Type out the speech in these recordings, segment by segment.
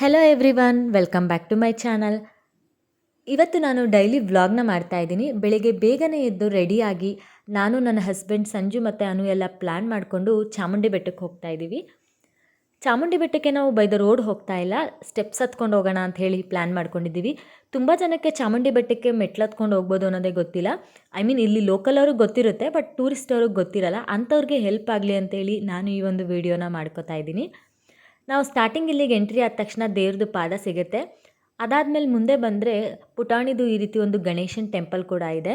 Hello everyone welcome back to my channel ಇವತ್ತು ನಾನು daily ವ್ಲಾಗ್ನ ಮಾಡ್ತಾ ಇದ್ದೀನಿ. ಬೆಳಿಗ್ಗೆ ಬೇಗನೆ ಎದ್ದು ರೆಡಿಯಾಗಿ ನಾನು ನನ್ನ ಹಸ್ಬೆಂಡ್ ಸಂಜು ಮತ್ತು ಅನು ಎಲ್ಲ ಪ್ಲ್ಯಾನ್ ಮಾಡಿಕೊಂಡು ಚಾಮುಂಡಿ ಬೆಟ್ಟಕ್ಕೆ ಹೋಗ್ತಾ ಇದ್ದೀವಿ. ಚಾಮುಂಡಿ ಬೆಟ್ಟಕ್ಕೆ ನಾವು ಬೈ ದ ರೋಡ್ ಹೋಗ್ತಾ ಇಲ್ಲ. ಸ್ಟೆಪ್ಸ್ ಹತ್ಕೊಂಡು ಹೋಗೋಣ ಅಂತ ಹೇಳಿ ಪ್ಲ್ಯಾನ್ ಮಾಡ್ಕೊಂಡಿದ್ದೀವಿ. ತುಂಬ ಜನಕ್ಕೆ ಚಾಮುಂಡಿ ಬೆಟ್ಟಕ್ಕೆ ಮೆಟ್ಲು ಹತ್ಕೊಂಡು ಹೋಗ್ಬೋದು ಅನ್ನೋದೇ ಗೊತ್ತಿಲ್ಲ. ಐ ಮೀನ್ ಇಲ್ಲಿ ಲೋಕಲ್ ಅವ್ರಿಗೆ ಗೊತ್ತಿರುತ್ತೆ ಬಟ್ ಟೂರಿಸ್ಟ್ ಅವ್ರಿಗೆ ಗೊತ್ತಿರಲ್ಲ. ಅಂಥವ್ರಿಗೆ ಹೆಲ್ಪ್ ಆಗಲಿ ಅಂತೇಳಿ ನಾನು ಈ ಒಂದು ವಿಡಿಯೋನ ಮಾಡ್ಕೋತಾ ಇದ್ದೀನಿ. ನಾವು ಸ್ಟಾರ್ಟಿಂಗ್ ಇಲ್ಲಿಗೆ ಎಂಟ್ರಿ ಆದ ತಕ್ಷಣ ದೇವ್ರದ್ದು ಪಾದ ಸಿಗುತ್ತೆ. ಅದಾದಮೇಲೆ ಮುಂದೆ ಬಂದರೆ ಪುಟಾಣಿದು ಈ ರೀತಿ ಒಂದು ಗಣೇಶನ್ ಟೆಂಪಲ್ ಕೂಡ ಇದೆ.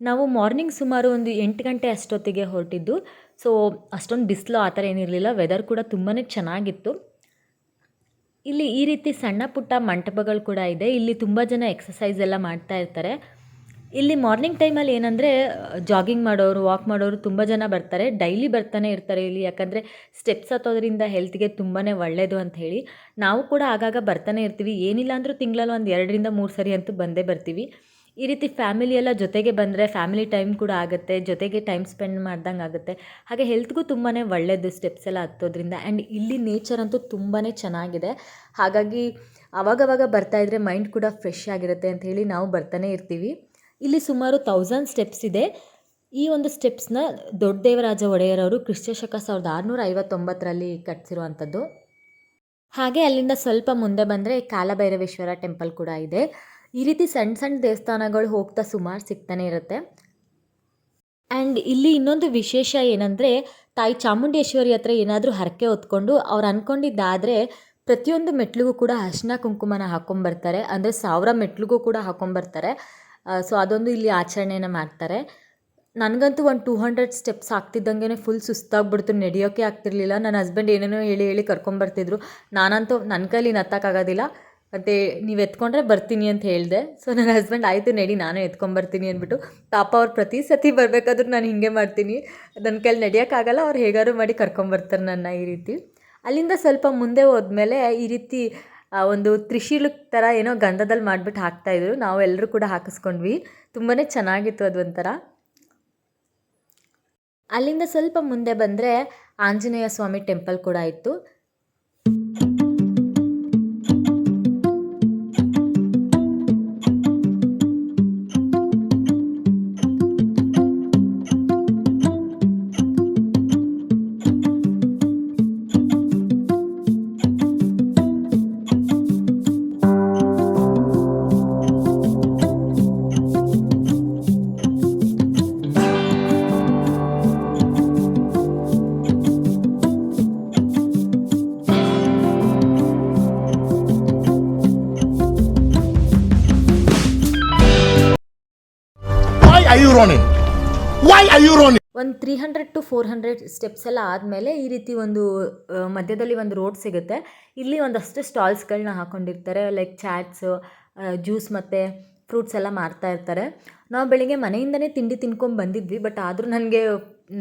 ನಾವು ಮಾರ್ನಿಂಗ್ ಸುಮಾರು ಒಂದು ಎಂಟು ಗಂಟೆ ಅಷ್ಟೊತ್ತಿಗೆ ಹೊರಟಿದ್ದು ಸೊ ಅಷ್ಟೊಂದು ಬಿಸಿಲು ಆ ಥರ ಏನಿರಲಿಲ್ಲ ವೆದರ್ ಕೂಡ ತುಂಬಾ ಚೆನ್ನಾಗಿತ್ತು. ಇಲ್ಲಿ ಈ ರೀತಿ ಸಣ್ಣ ಪುಟ್ಟ ಮಂಟಪಗಳು ಕೂಡ ಇದೆ. ಇಲ್ಲಿ ತುಂಬ ಜನ ಎಕ್ಸಸೈಸ್ ಎಲ್ಲ ಮಾಡ್ತಾ ಇರ್ತಾರೆ. ಇಲ್ಲಿ ಮಾರ್ನಿಂಗ್ ಟೈಮಲ್ಲಿ ಏನಂದರೆ ಜಾಗಿಂಗ್ ಮಾಡೋರು ವಾಕ್ ಮಾಡೋರು ತುಂಬ ಜನ ಬರ್ತಾರೆ. ಡೈಲಿ ಬರ್ತಾನೆ ಇರ್ತಾರೆ ಇಲ್ಲಿ. ಯಾಕಂದರೆ ಸ್ಟೆಪ್ಸ್ ಹತ್ತೋದ್ರಿಂದ ಹೆಲ್ತ್ಗೆ ತುಂಬಾ ಒಳ್ಳೆಯದು ಅಂತ ಹೇಳಿ. ನಾವು ಕೂಡ ಆಗಾಗ ಬರ್ತಾನೆ ಇರ್ತೀವಿ. ಏನಿಲ್ಲ ಅಂದರೂ ತಿಂಗಳಲ್ಲಿ ಒಂದು ಎರಡರಿಂದ ಮೂರು ಸರಿ ಅಂತೂ ಬಂದೇ ಬರ್ತೀವಿ. ಈ ರೀತಿ ಫ್ಯಾಮಿಲಿ ಎಲ್ಲ ಜೊತೆಗೆ ಬಂದರೆ ಫ್ಯಾಮಿಲಿ ಟೈಮ್ ಕೂಡ ಆಗುತ್ತೆ. ಜೊತೆಗೆ ಟೈಮ್ ಸ್ಪೆಂಡ್ ಮಾಡ್ದಂಗೆ ಆಗುತ್ತೆ. ಹಾಗೆ ಹೆಲ್ತ್ಗೂ ತುಂಬಾ ಒಳ್ಳೆಯದು ಸ್ಟೆಪ್ಸ್ ಎಲ್ಲ ಹತ್ತೋದ್ರಿಂದ. ಆ್ಯಂಡ್ ಇಲ್ಲಿ ನೇಚರ್ ಅಂತೂ ತುಂಬಾ ಚೆನ್ನಾಗಿದೆ. ಹಾಗಾಗಿ, ಅವಾಗವಾಗ ಬರ್ತಾಯಿದ್ರೆ ಮೈಂಡ್ ಕೂಡ ಫ್ರೆಶ್ ಆಗಿರುತ್ತೆ ಅಂತ ಹೇಳಿ ನಾವು ಬರ್ತಾನೆ ಇರ್ತೀವಿ. ಇಲ್ಲಿ ಸುಮಾರು ಥೌಸಂಡ್ ಸ್ಟೆಪ್ಸ್ ಇದೆ. ಈ ಒಂದು ಸ್ಟೆಪ್ಸ್ನ ದೊಡ್ಡ ದೇವರಾಜ ಒಡೆಯರವರು ಅವರು ಶಕ ಸಾವಿರದ ಆರುನೂರ ಐವತ್ತೊಂಬತ್ತರಲ್ಲಿ ಕಟ್ಟಿಸಿರುವಂಥದ್ದು ಹಾಗೆ ಅಲ್ಲಿಂದ ಸ್ವಲ್ಪ ಮುಂದೆ ಬಂದರೆ ಕಾಲಭೈರವೇಶ್ವರ ಟೆಂಪಲ್ ಕೂಡ ಇದೆ. ಈ ರೀತಿ ಸಣ್ಣ ಸಣ್ಣ ದೇವಸ್ಥಾನಗಳು ಹೋಗ್ತಾ ಸುಮಾರು ಸಿಗ್ತಾನೆ ಇರುತ್ತೆ. ಆ್ಯಂಡ್ ಇಲ್ಲಿ ಇನ್ನೊಂದು ವಿಶೇಷ ಏನಂದರೆ ತಾಯಿ ಚಾಮುಂಡೇಶ್ವರಿ ಹತ್ರ ಏನಾದರೂ ಹರಕೆ ಹೊತ್ಕೊಂಡು ಅವ್ರು ಅಂದ್ಕೊಂಡಿದ್ದಾದರೆ ಪ್ರತಿಯೊಂದು ಮೆಟ್ಲಿಗೂ ಕೂಡ ಅರ್ಶಿನ ಕುಂಕುಮನ ಹಾಕ್ಕೊಂಬರ್ತಾರೆ ಅಂದರೆ ಸಾವಿರ ಮೆಟ್ಲಿಗೂ ಕೂಡ ಹಾಕ್ಕೊಂಬರ್ತಾರೆ ಸೊ ಅದೊಂದು ಇಲ್ಲಿ ಆಚರಣೆಯನ್ನು ಮಾಡ್ತಾರೆ. ನನಗಂತೂ ಒಂದು ಟೂ ಹಂಡ್ರೆಡ್ ಸ್ಟೆಪ್ಸ್ ಆಗ್ತಿದ್ದಂಗೆ ಫುಲ್ ಸುಸ್ತಾಗ್ಬಿಡ್ತು ನಡೆಯೋಕ್ಕೆ ಆಗ್ತಿರ್ಲಿಲ್ಲ. ನನ್ನ ಹಸ್ಬೆಂಡ್ ಏನೇನೋ ಹೇಳಿ ಹೇಳಿ ಕರ್ಕೊಂಬರ್ತಿದ್ರು. ನಾನಂತೂ ನನ್ನ ಕೈಲಿ ನತ್ತಕ್ಕಾಗೋದಿಲ್ಲ ಮತ್ತು ನೀವು ಎತ್ಕೊಂಡ್ರೆ ಬರ್ತೀನಿ ಅಂತ ಹೇಳಿದೆ. ಸೊ ನನ್ನ ಹಸ್ಬೆಂಡ್ ಆಯಿತು ನಡಿ, ನಾನೇ ಎತ್ಕೊಂಬರ್ತೀನಿ ಅಂದ್ಬಿಟ್ಟು, ಪಾಪ ಅವ್ರು ಪ್ರತಿ ಸತಿ ಬರಬೇಕಾದ್ರೂ ನಾನು ಹಿಂಗೆ ಮಾಡ್ತೀನಿ. ನನ್ನ ಕೈಲಿ ನಡೆಯೋಕ್ಕಾಗಲ್ಲ, ಅವ್ರು ಹೇಗಾದ್ರು ಮಾಡಿ ಕರ್ಕೊಂಬರ್ತಾರೆ ನನ್ನ ಈ ರೀತಿ. ಅಲ್ಲಿಂದ ಸ್ವಲ್ಪ ಮುಂದೆ ಹೋದ್ಮೇಲೆ ಈ ರೀತಿ ಒಂದು ತ್ರಿಶೀಲಕ್ ಥರ ಏನೋ ಗಂಧದಲ್ಲಿ ಮಾಡಿಬಿಟ್ಟು ಹಾಕ್ತಾಯಿದ್ರು ನಾವು ಎಲ್ಲರೂ ಕೂಡ ಹಾಕಿಸ್ಕೊಂಡ್ವಿ. ತುಂಬಾ ಚೆನ್ನಾಗಿತ್ತು ಅದು ಅಲ್ಲಿಂದ ಸ್ವಲ್ಪ ಮುಂದೆ ಬಂದರೆ ಆಂಜನೇಯ ಸ್ವಾಮಿ ಟೆಂಪಲ್ ಕೂಡ ಇತ್ತು. Are you running? Why are you? ಒಂದು three hundred to four hundred steps ಎಲ್ಲ ಆದಮೇಲೆ ಈ ರೀತಿ ಒಂದು ಮಧ್ಯದಲ್ಲಿ ಒಂದು ರೋಡ್ ಸಿಗುತ್ತೆ ಇಲ್ಲಿ ಒಂದಷ್ಟು ಸ್ಟಾಲ್ಸ್ಗಳನ್ನ ಹಾಕೊಂಡಿರ್ತಾರೆ ಲೈಕ್ ಚಾಟ್ಸು ಜ್ಯೂಸ್ ಮತ್ತು ಫ್ರೂಟ್ಸ್ ಎಲ್ಲ ಮಾರ್ತಾ ಇರ್ತಾರೆ ನಾವು ಬೆಳಿಗ್ಗೆ ಮನೆಯಿಂದನೇ ತಿಂಡಿ ತಿನ್ಕೊಂಡು ಬಂದಿದ್ವಿ ಬಟ್ ಆದರೂ ನನಗೆ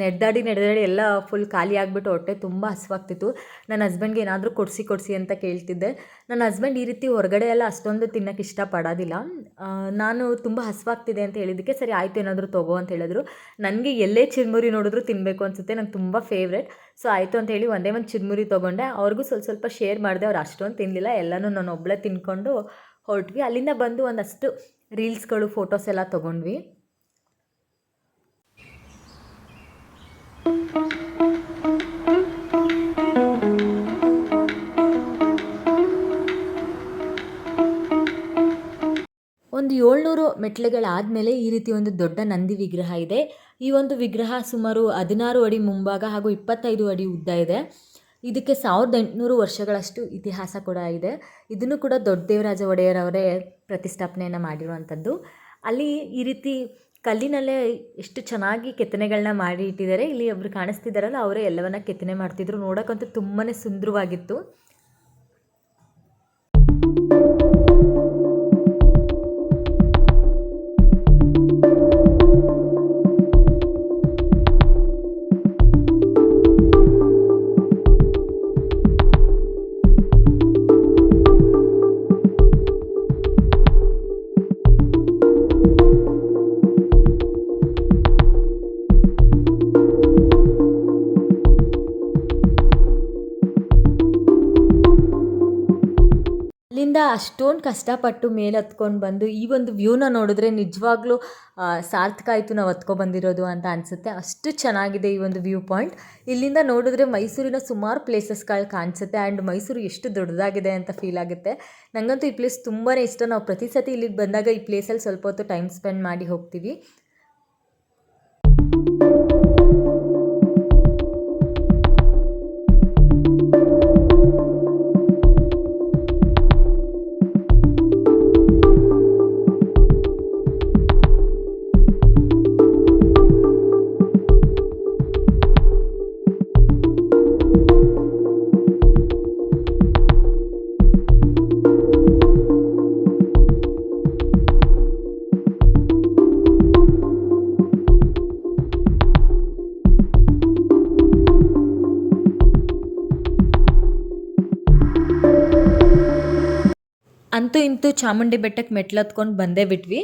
ನಡೆದಾಡಿ ನಡೆದಾಡಿ ಎಲ್ಲ ಫುಲ್ ಖಾಲಿ ಆಗಿಬಿಟ್ಟು ಹೊಟ್ಟೆ ತುಂಬ ಹಸಿವಾಗ್ತಿತ್ತು ನನ್ನ ಹಸ್ಬೆಂಡ್ಗೆ ಏನಾದರೂ ಕೊಡಿಸಿ ಕೊಡಿಸಿ ಅಂತ ಕೇಳ್ತಿದ್ದೆ. ನನ್ನ ಹಸ್ಬೆಂಡ್ ಈ ರೀತಿ ಹೊರಗಡೆ ಎಲ್ಲ ಅಷ್ಟೊಂದು ತಿನ್ನೋಕ್ಕೆ ಇಷ್ಟಪಡೋದಿಲ್ಲ. ನಾನು ತುಂಬ ಹಸಿವಾಗ್ತಿದೆ ಅಂತ ಹೇಳಿದ್ದಕ್ಕೆ ಸರಿ ಆಯಿತು, ಏನಾದರೂ ತಗೋ ಅಂತ ಹೇಳಿದ್ರು. ನನಗೆ ಎಲ್ಲೇ ಚಿರ್ಮುರಿ ನೋಡಿದ್ರು ತಿನ್ನಬೇಕು ಅನಿಸುತ್ತೆ, ನಂಗೆ ತುಂಬ ಫೇವ್ರೆಟ್ ಸೊ ಆಯಿತು ಅಂತ ಹೇಳಿ ಒಂದೇ ಒಂದು ಚಿರ್ಮುರಿ ತೊಗೊಂಡೆ. ಅವ್ರಿಗೂ ಸ್ವಲ್ಪ ಸ್ವಲ್ಪ ಶೇರ್ ಮಾಡಿದೆ, ಅವ್ರು ಅಷ್ಟೊಂದು ತಿನ್ನಲಿಲ್ಲ ಎಲ್ಲನೂ ನಾನು ಒಬ್ಬಳೇ ತಿನ್ಕೊಂಡು ಹೊರಟ್ವಿ. ಅಲ್ಲಿಂದ ಬಂದು ಒಂದಷ್ಟು ರೀಲ್ಸ್ಗಳು ಫೋಟೋಸ್ ಎಲ್ಲ ತೊಗೊಂಡ್ವಿ. ಒಂದು ಏಳ್ನೂರು ಮೆಟ್ಲುಗಳಾದಮೇಲೆ ಈ ರೀತಿ ಒಂದು ದೊಡ್ಡ ನಂದಿ ವಿಗ್ರಹ ಇದೆ. ಈ ಒಂದು ವಿಗ್ರಹ ಸುಮಾರು ಹದಿನಾರು ಅಡಿ ಮುಂಭಾಗ ಹಾಗೂ ಇಪ್ಪತ್ತೈದು ಅಡಿ ಉದ್ದ ಇದೆ. ಇದಕ್ಕೆ ಸಾವಿರದ ಎಂಟುನೂರು ವರ್ಷಗಳಷ್ಟು ಇತಿಹಾಸ ಕೂಡ ಇದೆ. ಇದನ್ನು ಕೂಡ ದೊಡ್ಡ ದೇವರಾಜ ಒಡೆಯರವರೇ ಪ್ರತಿಷ್ಠಾಪನೆಯನ್ನು ಮಾಡಿರುವಂಥದ್ದು. ಅಲ್ಲಿ ಈ ರೀತಿ ಕಲ್ಲಿನಲ್ಲೇ ಎಷ್ಟು ಚೆನ್ನಾಗಿ ಕೆತ್ತನೆಗಳನ್ನ ಮಾಡಿ ಇಟ್ಟಿದ್ದಾರೆ ಇಲ್ಲಿ ಒಬ್ರು ಕಾಣಿಸ್ತಿದ್ದಾರಲ್ಲ, ಅವರೇ ಎಲ್ಲವನ್ನ ಕೆತ್ತನೆ ಮಾಡ್ತಿದ್ರು. ನೋಡೋಕ್ಕಂತೂ ತುಂಬಾ ಸುಂದರವಾಗಿತ್ತು. ಇಲ್ಲಿಂದ ಅಷ್ಟೊಂದು ಕಷ್ಟಪಟ್ಟು ಮೇಲೆ ಹತ್ಕೊಂಡು ಬಂದು ಈ ಒಂದು ವ್ಯೂನ ನೋಡಿದ್ರೆ ನಿಜವಾಗ್ಲೂ ಸಾರ್ಥಕ ಆಯಿತು ನಾವು ಹತ್ಕೊ ಬಂದಿರೋದು ಅಂತ ಅನಿಸುತ್ತೆ. ಅಷ್ಟು ಚೆನ್ನಾಗಿದೆ ಈ ಒಂದು ವ್ಯೂ ಪಾಯಿಂಟ್. ಇಲ್ಲಿಂದ ನೋಡಿದ್ರೆ ಮೈಸೂರಿನ ಸುಮಾರು ಪ್ಲೇಸಸ್ಗಳು ಕಾಣಿಸುತ್ತೆ ಆ್ಯಂಡ್ ಮೈಸೂರು ಎಷ್ಟು ದೊಡ್ಡದಾಗಿದೆ ಅಂತ ಫೀಲ್ ಆಗುತ್ತೆ. ನನಗಂತೂ ಈ ಪ್ಲೇಸ್ ತುಂಬಾ ಇಷ್ಟ. ನಾವು ಪ್ರತಿ ಸತಿ ಇಲ್ಲಿಗೆ ಬಂದಾಗ ಈ ಪ್ಲೇಸಲ್ಲಿ ಸ್ವಲ್ಪ ಹೊತ್ತು ಟೈಮ್ ಸ್ಪೆಂಡ್ ಮಾಡಿ ಹೋಗ್ತೀವಿ. ಅಂತೂ ಇಂತೂ ಚಾಮುಂಡಿ ಬೆಟ್ಟಕ್ಕೆ ಮೆಟ್ಲತ್ಕೊಂಡು ಬಂದೇ ಬಿಟ್ವಿ.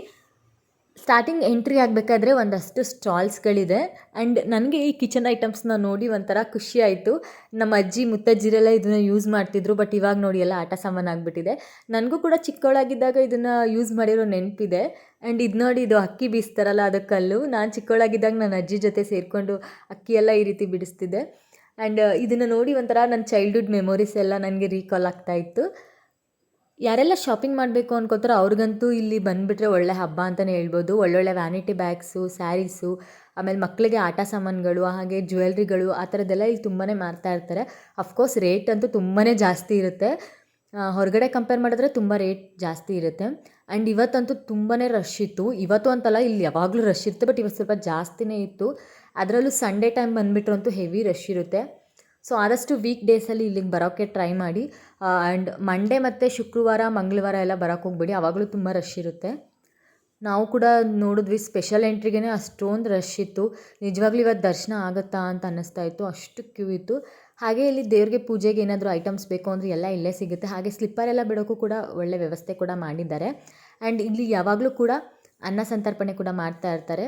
ಸ್ಟಾರ್ಟಿಂಗ್ ಎಂಟ್ರಿ ಆಗಬೇಕಾದ್ರೆ ಒಂದಷ್ಟು ಸ್ಟಾಲ್ಸ್ಗಳಿದೆ ಆ್ಯಂಡ್ ನನಗೆ ಈ ಕಿಚನ್ ಐಟಮ್ಸ್ನ ನೋಡಿ ಒಂಥರ ಖುಷಿ ಆಯಿತು. ನಮ್ಮ ಅಜ್ಜಿ, ಮುತ್ತಜ್ಜಿರೆಲ್ಲ ಇದನ್ನು ಯೂಸ್ ಮಾಡ್ತಿದ್ರು ಬಟ್ ಇವಾಗ ನೋಡಿ ಎಲ್ಲ ಆಟ ಸಾಮಾನು ಆಗಿಬಿಟ್ಟಿದೆ. ನನಗೂ ಕೂಡ ಚಿಕ್ಕವಳಾಗಿದ್ದಾಗ ಇದನ್ನು ಯೂಸ್ ಮಾಡಿರೋ ನೆನಪಿದೆ. ಆ್ಯಂಡ್ ಇದು ನೋಡಿ ಇದು ಅಕ್ಕಿ ಬೀಸ್ತಾರಲ್ಲ ಅದು ಕಲ್ಲು. ನಾನು ಚಿಕ್ಕವಳಾಗಿದ್ದಾಗ ನನ್ನ ಅಜ್ಜಿ ಜೊತೆ ಸೇರಿಕೊಂಡು ಅಕ್ಕಿ ಎಲ್ಲ ಈ ರೀತಿ ಬಿಡಿಸ್ತಿದ್ದೆ. ಆ್ಯಂಡ್ ಇದನ್ನು ನೋಡಿ ಒಂಥರ ನನ್ನ ಚೈಲ್ಡ್ಹುಡ್ ಮೆಮೊರೀಸ್ ಎಲ್ಲ ನನಗೆ ರೀಕಾಲ್ ಆಗ್ತಾ ಇತ್ತು. ಯಾರೆಲ್ಲ ಶಾಪಿಂಗ್ ಮಾಡಬೇಕು ಅನ್ಕೋತಾರೋ ಅವ್ರಿಗಂತೂ ಇಲ್ಲಿ ಬಂದುಬಿಟ್ರೆ ಒಳ್ಳೆ ಹಬ್ಬ ಅಂತಲೇ ಹೇಳ್ಬೋದು. ಒಳ್ಳೊಳ್ಳೆ ವ್ಯಾನಿಟಿ ಬ್ಯಾಗ್ಸು ಸ್ಯಾರೀಸು ಆಮೇಲೆ ಮಕ್ಕಳಿಗೆ ಆಟ ಸಾಮಾನುಗಳು, ಹಾಗೆ ಜ್ಯುವೆಲ್ರಿಗಳು ಆ ಥರದ್ದೆಲ್ಲ ಇಲ್ಲಿ ತುಂಬಾ ಮಾರ್ತಾ ಇರ್ತಾರೆ. ಅಫ್ಕೋರ್ಸ್ ರೇಟ್ ಅಂತೂ ತುಂಬಾ ಜಾಸ್ತಿ ಇರುತ್ತೆ. ಹೊರಗಡೆ ಕಂಪೇರ್ ಮಾಡಿದ್ರೆ ತುಂಬ ರೇಟ್ ಜಾಸ್ತಿ ಇರುತ್ತೆ. ಆ್ಯಂಡ್ ಇವತ್ತಂತೂ ತುಂಬಾ ರಶ್ ಇತ್ತು. ಇವತ್ತು ಅಂತಲ್ಲ ಇಲ್ಲಿ ಯಾವಾಗಲೂ ರಶ್ ಇರುತ್ತೆ ಬಟ್ ಇವತ್ತು ಸ್ವಲ್ಪ ಜಾಸ್ತಿನೇ ಇತ್ತು. ಅದರಲ್ಲೂ ಸಂಡೇ ಟೈಮ್ ಬಂದುಬಿಟ್ರು ಅಂತೂ ಹೆವಿ ರಶ್ ಇರುತ್ತೆ. ಸೊ ಆದಷ್ಟು ವೀಕ್ ಡೇಸಲ್ಲಿ ಇಲ್ಲಿಗೆ ಬರೋಕ್ಕೆ ಟ್ರೈ ಮಾಡಿ. ಆ್ಯಂಡ್ ಮಂಡೇ ಮತ್ತು ಶುಕ್ರವಾರ, ಮಂಗಳವಾರ ಎಲ್ಲ ಬರೋಕ್ಕೆ ಹೋಗ್ಬೇಡಿ. ಆವಾಗಲೂ ತುಂಬ ರಶ್ ಇರುತ್ತೆ. ನಾವು ಕೂಡ ನೋಡಿದ್ವಿ ಸ್ಪೆಷಲ್ ಎಂಟ್ರಿಗೇ ಅಷ್ಟೊಂದು ರಶ್ ಇತ್ತು. ನಿಜವಾಗ್ಲೂ ಇವತ್ತು ದರ್ಶನ ಆಗುತ್ತಾ ಅಂತ ಅನ್ನಿಸ್ತಾ ಇತ್ತು. ಅಷ್ಟು ಕ್ಯೂ ಇತ್ತು. ಹಾಗೆ ಇಲ್ಲಿ ದೇವ್ರಿಗೆ ಪೂಜೆಗೆ ಏನಾದರೂ ಐಟಮ್ಸ್ ಬೇಕು ಅಂದರೆ ಎಲ್ಲ ಇಲ್ಲೇ ಸಿಗುತ್ತೆ. ಹಾಗೆ ಸ್ಲಿಪ್ಪರ್ ಎಲ್ಲ ಬಿಡೋಕ್ಕೂ ಕೂಡ ಒಳ್ಳೆ ವ್ಯವಸ್ಥೆ ಕೂಡ ಮಾಡಿದ್ದಾರೆ. ಆ್ಯಂಡ್ ಇಲ್ಲಿ ಯಾವಾಗಲೂ ಕೂಡ ಅನ್ನ ಸಂತರ್ಪಣೆ ಕೂಡ ಮಾಡ್ತಾ ಇರ್ತಾರೆ.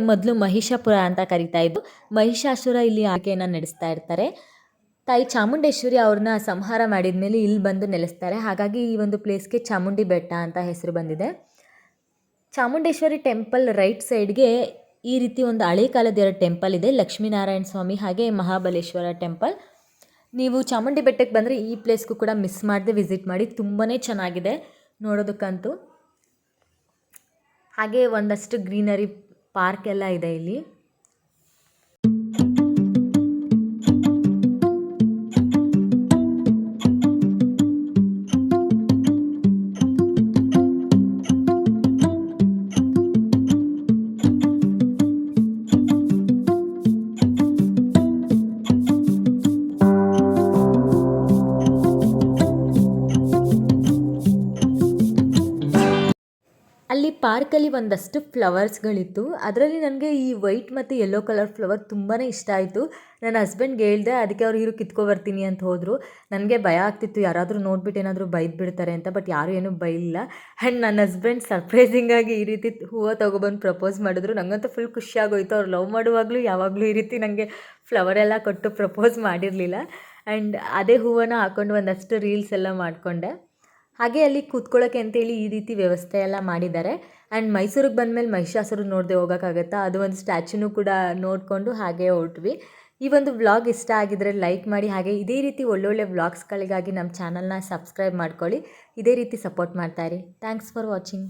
ಮೊದಲು ಮಹಿಷಾಪುರ ಅಂತ ಕರಿತಾ ಇದ್ದು ಮಹಿಷಾಸುರ ಇಲ್ಲಿ ಆಕೆಯನ್ನು ನಡೆಸ್ತಾ ಇರ್ತಾರೆ. ತಾಯಿ ಚಾಮುಂಡೇಶ್ವರಿ ಅವ್ರನ್ನ ಸಂಹಾರ ಮಾಡಿದ ಮೇಲೆ ಇಲ್ಲಿ ಬಂದು ನೆಲೆಸ್ತಾರೆ. ಹಾಗಾಗಿ ಈ ಒಂದು ಪ್ಲೇಸ್ಗೆ ಚಾಮುಂಡಿ ಬೆಟ್ಟ ಅಂತ ಹೆಸರು ಬಂದಿದೆ. ಚಾಮುಂಡೇಶ್ವರಿ ಟೆಂಪಲ್ ರೈಟ್ ಸೈಡ್ಗೆ ಈ ರೀತಿ ಒಂದು ಹಳೆ ಕಾಲದ ಎರಡು ಟೆಂಪಲ್ ಇದೆ. ಲಕ್ಷ್ಮೀನಾರಾಯಣ ಸ್ವಾಮಿ ಹಾಗೆ ಮಹಾಬಲೇಶ್ವರ ಟೆಂಪಲ್ ನೀವು ಚಾಮುಂಡಿ ಬೆಟ್ಟಕ್ಕೆ ಬಂದರೆ ಈ ಪ್ಲೇಸ್ಗೂ ಕೂಡ ಮಿಸ್ ಮಾಡದೆ ವಿಸಿಟ್ ಮಾಡಿ. ತುಂಬಾ ಚೆನ್ನಾಗಿದೆ ನೋಡೋದಕ್ಕಂತೂ. ಹಾಗೆ ಒಂದಷ್ಟು ಗ್ರೀನರಿ ಪಾರ್ಕ್ ಎಲ್ಲ ಇದೆ ಇಲ್ಲಿ. ಪಾರ್ಕಲ್ಲಿ ಒಂದಷ್ಟು ಫ್ಲವರ್ಸ್ಗಳಿತ್ತು. ಅದರಲ್ಲಿ ನನಗೆ ಈ ವೈಟ್ ಮತ್ತು ಯೆಲ್ಲೋ ಕಲರ್ ಫ್ಲವರ್ ತುಂಬಾ ಇಷ್ಟ ಆಯಿತು. ನನ್ನ ಹಸ್ಬೆಂಡ್ಗೆ ಹೇಳ್ದೆ, ಅದಕ್ಕೆ ಅವ್ರು ಇರು ಕಿತ್ಕೊಬರ್ತೀನಿ ಅಂತ ಹೋದರು. ನನಗೆ ಭಯ ಆಗ್ತಿತ್ತು, ಯಾರಾದರೂ ನೋಡ್ಬಿಟ್ಟು ಏನಾದರೂ ಬೈದ್ಬಿಡ್ತಾರೆ ಅಂತ ಬಟ್ ಯಾರೂ ಏನೂ ಬೈಲಿಲ್ಲ. ಆ್ಯಂಡ್ ನನ್ನ ಹಸ್ಬೆಂಡ್ ಸರ್ಪ್ರೈಸಿಂಗಾಗಿ ಈ ರೀತಿ ಹೂವು ತೊಗೊಬಂದು ಪ್ರಪೋಸ್ ಮಾಡಿದ್ರು. ನನಗಂತೂ ಫುಲ್ ಖುಷಿ ಆಗೋಯ್ತು. ಅವ್ರು ಲವ್ ಮಾಡುವಾಗಲೂ ಯಾವಾಗಲೂ ಈ ರೀತಿ ನನಗೆ ಫ್ಲವರ್ ಎಲ್ಲ ಕೊಟ್ಟು ಪ್ರಪೋಸ್ ಮಾಡಿರಲಿಲ್ಲ. ಆ್ಯಂಡ್ ಅದೇ ಹೂವನ್ನು ಹಾಕ್ಕೊಂಡು ಒಂದಷ್ಟು ರೀಲ್ಸ್ ಎಲ್ಲ ಮಾಡಿಕೊಂಡೆ. ಹಾಗೆ ಅಲ್ಲಿ ಕೂತ್ಕೊಳ್ಳೋಕೆ ಅಂತೇಳಿ ಈ ರೀತಿ ವ್ಯವಸ್ಥೆ ಎಲ್ಲ ಮಾಡಿದ್ದಾರೆ. ಆ್ಯಂಡ್ ಮೈಸೂರಿಗೆ ಬಂದಮೇಲೆ ಮಹಿಷಾಸುರ ನೋಡದೆ ಹೋಗೋಕ್ಕಾಗತ್ತಾ? ಅದು ಒಂದು ಸ್ಟ್ಯಾಚ್ಯೂನು ಕೂಡ ನೋಡಿಕೊಂಡು ಹಾಗೆ ಹೊರಟ್ವಿ. ಈ ಒಂದು ವ್ಲಾಗ್ ಇಷ್ಟ ಆಗಿದ್ರೆ ಲೈಕ್ ಮಾಡಿ, ಹಾಗೆ ಇದೇ ರೀತಿ ಒಳ್ಳೊಳ್ಳೆ ವ್ಲಾಗ್ಸ್ಗಳಿಗಾಗಿ ನಮ್ಮ ಚಾನಲ್ನ ಸಬ್ಸ್ಕ್ರೈಬ್ ಮಾಡ್ಕೊಳ್ಳಿ. ಇದೇ ರೀತಿ ಸಪೋರ್ಟ್ ಮಾಡ್ತಾಯಿರಿ ಥ್ಯಾಂಕ್ಸ್ ಫಾರ್ ವಾಚಿಂಗ್